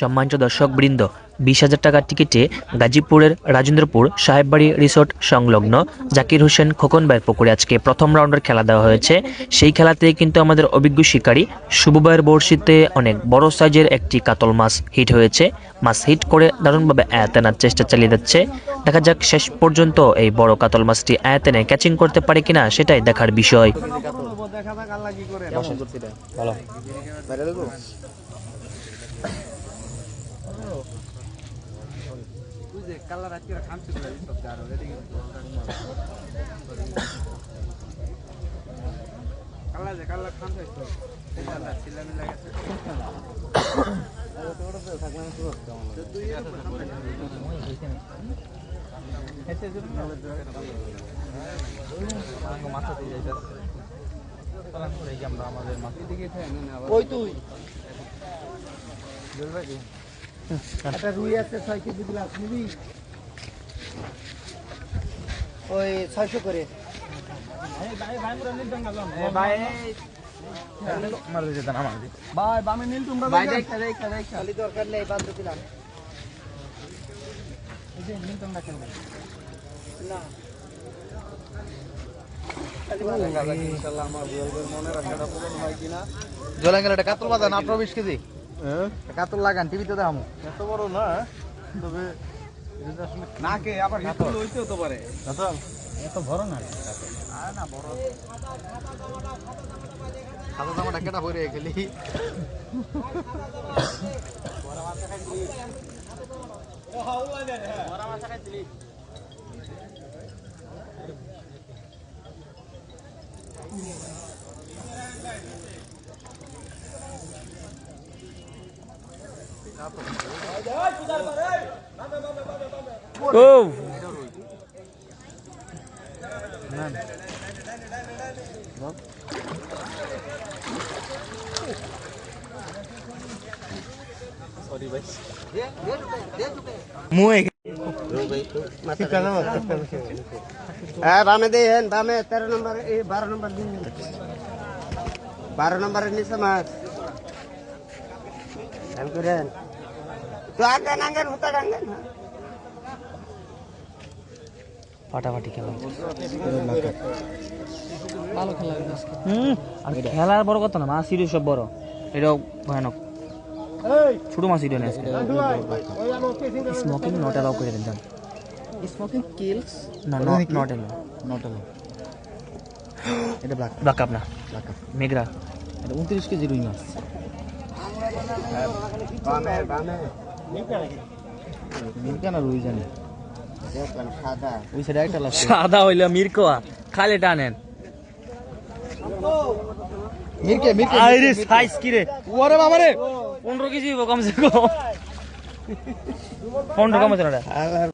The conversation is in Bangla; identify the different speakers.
Speaker 1: সম্মানিত দর্শক বৃন্দ বিশ হাজার টাকার টিকিটে গাজীপুরের রাজেন্দ্রপুর সাহেববাড়ি রিসোর্ট সংলগ্ন জাকির হোসেন খোকন ভাইয়ের পুকুরে আজকে প্রথম রাউন্ডের খেলা দেওয়া হয়েছে। সেই খেলাতে কিন্তু আমাদের অভিজ্ঞ শিকারী শুভ ভাইয়ের বড়শিতে অনেক বড় সাইজের একটি কাতল মাছ হিট হয়েছে। মাছ হিট করে দারুণভাবে আয়াতেনার চেষ্টা চালিয়ে যাচ্ছে। দেখা যাক শেষ পর্যন্ত এই বড় কাতল মাছটি আয়াতেনে ক্যাচিং করতে পারে কিনা সেটাই দেখার বিষয়।
Speaker 2: দেখা যাক আল্লাহ কি করে।
Speaker 1: ভালো।
Speaker 2: বাইরে দেবো তুই যে কালার আজকে খামছি তো সব জানো রেডি কালার যে কালার খামছে তো কালার ছিলা মিলা গেছে ওই তুই একটা রুই আছে ছয় কেজি গ্লাস নিবি? ওই ছয়শো করে। ভাই বামে নীল তোমরা খালি দরকার নেই বাদ দিলাম। না।
Speaker 3: কাতল বাজান আঠারো বিশ কেজি? কাতল লাগান টিভিতে দেখামো।
Speaker 2: এত বড় না তবে না কে আবার হিটগুলো হইতেও তো পারে।
Speaker 3: এত বড় না। সাদা জামাটা কেটা ভরে গেলি?
Speaker 2: Oh. Man. सॉरी भाई मुँह एक दे है रामे तेरह नंबर ए बारह नंबर दिन बारह नंबर नहीं समाज थैंक यू
Speaker 1: ফাটাফাটি খেলা। হুম আর খেলার বড় কথা না মাছ হিরো সব বড়। এটাও ভয়ানক। ছোট মাছ হিরো নেই স্মোকিং নট অ্যালাউ করে দেন
Speaker 3: স্মোকিং কিলস
Speaker 1: না নট অ্যালাউ
Speaker 3: নট এলো এটা ব্ল্যাক
Speaker 1: ব্লাক আপ না।
Speaker 3: ব্ল্যাক
Speaker 1: মেঘরা।
Speaker 3: এটা উনত্রিশ কেজি রুই মাছ।
Speaker 2: বামে বামে।
Speaker 3: মিরকা না রুই জানি।
Speaker 2: সাদা
Speaker 3: ওই সাইডে একটা লাগছে
Speaker 1: সাদা হইলে মিরকোয়া খালে টানেন।
Speaker 3: মিরকে মিরকে
Speaker 1: আরে সাইজ কি রে
Speaker 3: ওরে বাবা রে!
Speaker 1: পনেরো কেজি কমসে কম। পনেরো কম আছে না